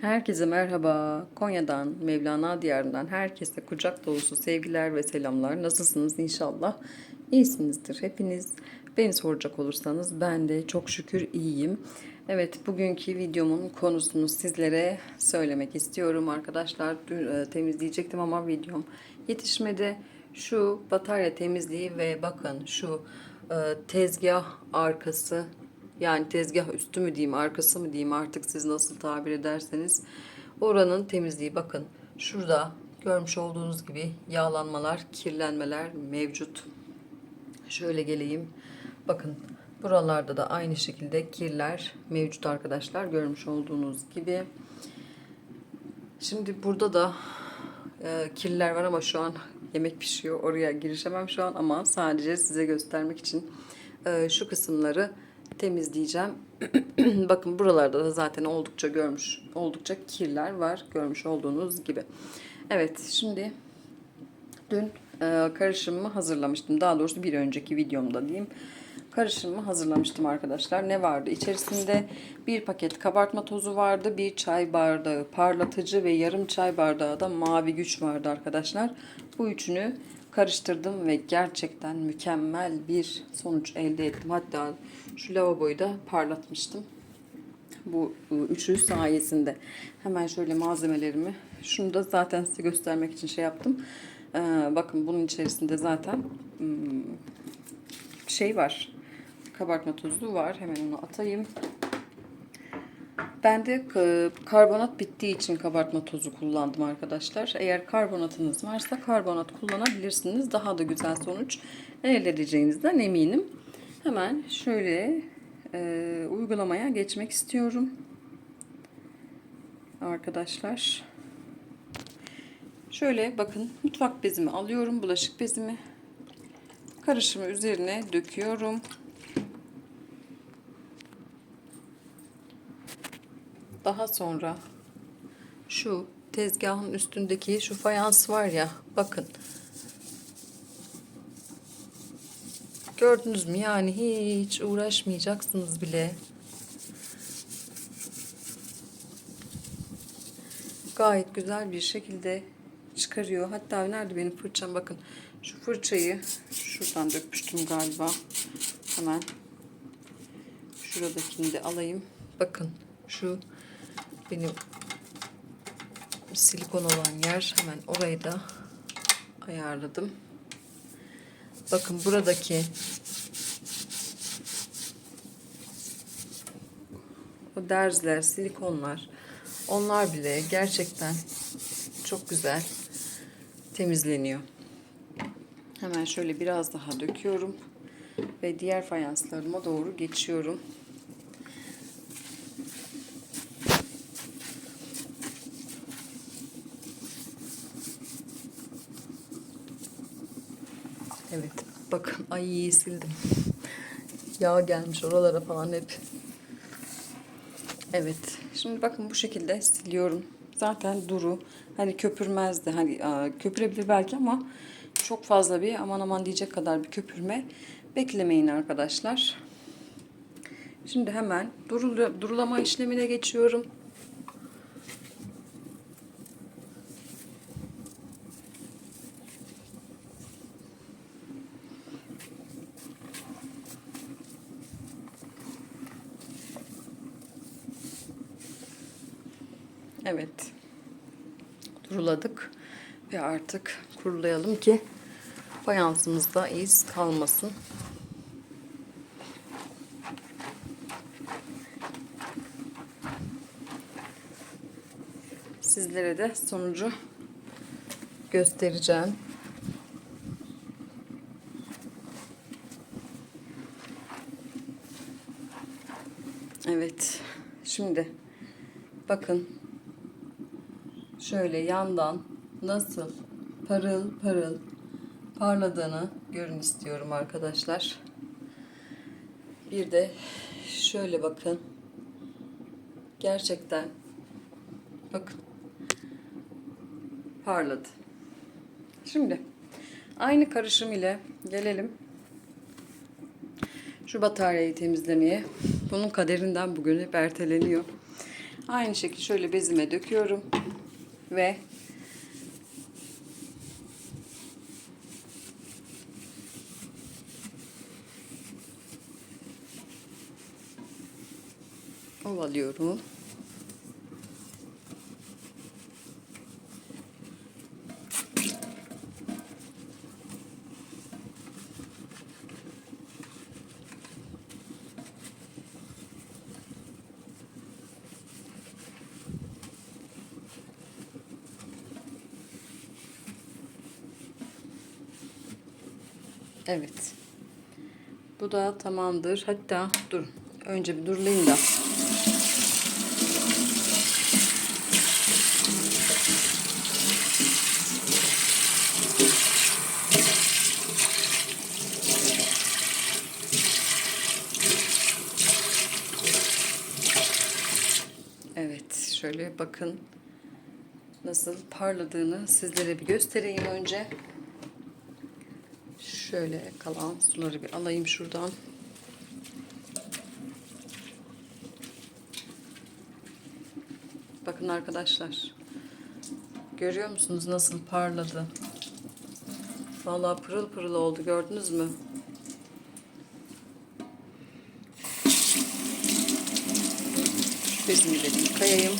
Herkese merhaba. Konya'dan, Mevlana Diyarı'ndan herkese kucak dolusu sevgiler ve selamlar. Nasılsınız inşallah? İyisinizdir hepiniz. Beni soracak olursanız ben de çok şükür iyiyim. Evet, bugünkü videomun konusunu sizlere söylemek istiyorum arkadaşlar. Dün e, temizleyecektim ama videom yetişmedi. Şu batarya temizliği ve bakın şu e, tezgah arkası yani tezgah üstü mü diyeyim, arkası mı diyeyim artık siz nasıl tabir ederseniz. Oranın temizliği bakın. Şurada görmüş olduğunuz gibi yağlanmalar, kirlenmeler mevcut. Şöyle geleyim. Bakın buralarda da aynı şekilde kirler mevcut arkadaşlar. Görmüş olduğunuz gibi. Şimdi burada da e, kirler var ama şu an yemek pişiyor. Oraya girişemem şu an ama sadece size göstermek için e, şu kısımları temizleyeceğim. Bakın buralarda da zaten oldukça görmüş, oldukça kirler var görmüş olduğunuz gibi. Evet, şimdi dün e, karışımımı hazırlamıştım. Daha doğrusu bir önceki videomda diyeyim. Karışımımı hazırlamıştım arkadaşlar. Ne vardı? İçerisinde bir paket kabartma tozu vardı. Bir çay bardağı parlatıcı ve yarım çay bardağı da mavi güç vardı arkadaşlar. Bu üçünü karıştırdım ve gerçekten mükemmel bir sonuç elde ettim. Hatta şu lavaboyu da parlatmıştım. Bu e, üçü sayesinde. Hemen şöyle malzemelerimi, şunu da zaten size göstermek için şey yaptım. Ee, bakın bunun içerisinde zaten hmm, şey var. Kabartma tozu var. Hemen onu atayım. Ben de e, karbonat bittiği için kabartma tozu kullandım arkadaşlar. Eğer karbonatınız varsa karbonat kullanabilirsiniz. Daha da güzel sonuç elde edeceğinizden eminim. Hemen şöyle e, uygulamaya geçmek istiyorum. Arkadaşlar. Şöyle bakın mutfak bezimi alıyorum. Bulaşık bezimi. Karışımı üzerine döküyorum. Daha sonra şu tezgahın üstündeki şu fayans var ya bakın. Gördünüz mü yani hiç uğraşmayacaksınız bile. Gayet güzel bir şekilde çıkarıyor. Hatta nerede benim fırçam bakın. Şu fırçayı şuradan dökmüştüm galiba. Hemen şuradakini de alayım. Bakın şu benim silikon olan yer hemen orayı da ayarladım. Bakın buradaki o derzler, silikonlar onlar bile gerçekten çok güzel temizleniyor. Hemen şöyle biraz daha döküyorum ve diğer fayanslarıma doğru geçiyorum. Evet. Bakın ay sildim. Yağ gelmiş oralara falan hep. Evet. Şimdi bakın bu şekilde siliyorum. Zaten duru. Hani köpürmez de. Hani köpürebilir belki ama çok fazla bir aman aman diyecek kadar bir köpürme beklemeyin arkadaşlar. Şimdi hemen durul durulama işlemine geçiyorum. Evet. Duruladık ve artık kurulayalım ki fayansımızda iz kalmasın. Sizlere de sonucu göstereceğim. Evet. Şimdi bakın şöyle yandan nasıl parıl parıl parladığını görün istiyorum arkadaşlar. Bir de şöyle bakın. Gerçekten bakın parladı. Şimdi aynı karışım ile gelelim şu bataryayı temizlemeye. Bunun kaderinden bugün hep erteleniyor. Aynı şekilde şöyle bezime döküyorum. Ve ovalıyorum. Evet. Bu da tamamdır. Hatta dur. Önce bir durlayayım da. Evet, şöyle bakın nasıl parladığını sizlere bir göstereyim önce. Şöyle kalan suları bir alayım şuradan. Bakın arkadaşlar. Görüyor musunuz nasıl parladı? Vallahi pırıl pırıl oldu gördünüz mü? Bezimi de yıkayayım.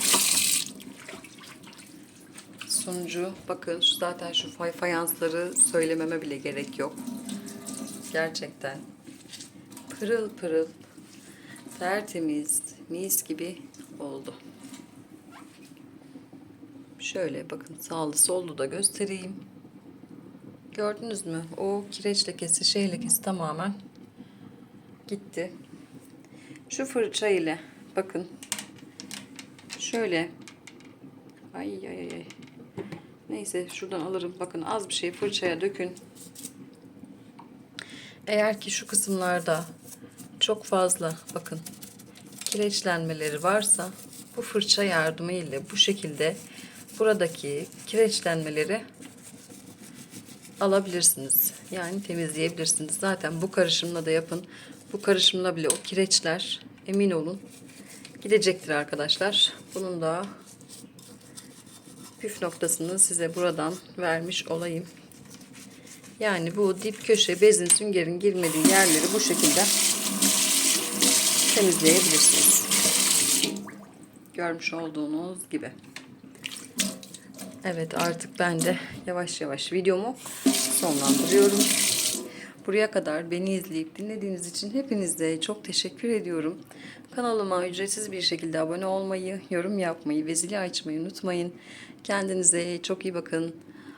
Sonucu bakın şu zaten şu fay fayansları söylememe bile gerek yok. Gerçekten pırıl pırıl tertemiz mis gibi oldu. Şöyle bakın sağlı sollu da göstereyim. Gördünüz mü? O kireç lekesi, şey lekesi tamamen gitti. Şu fırça ile bakın şöyle ay ay ay. Neyse şuradan alırım. Bakın az bir şey fırçaya dökün. Eğer ki şu kısımlarda çok fazla bakın kireçlenmeleri varsa bu fırça yardımı ile bu şekilde buradaki kireçlenmeleri alabilirsiniz. Yani temizleyebilirsiniz. Zaten bu karışımla da yapın. Bu karışımla bile o kireçler emin olun gidecektir arkadaşlar. Bunun da püf noktasını size buradan vermiş olayım. Yani bu dip köşe bezin süngerin girmediği yerleri bu şekilde temizleyebilirsiniz. Görmüş olduğunuz gibi. Evet artık ben de yavaş yavaş videomu sonlandırıyorum. Buraya kadar beni izleyip dinlediğiniz için hepinize çok teşekkür ediyorum. Kanalıma ücretsiz bir şekilde abone olmayı, yorum yapmayı ve zili açmayı unutmayın. Kendinize çok iyi bakın.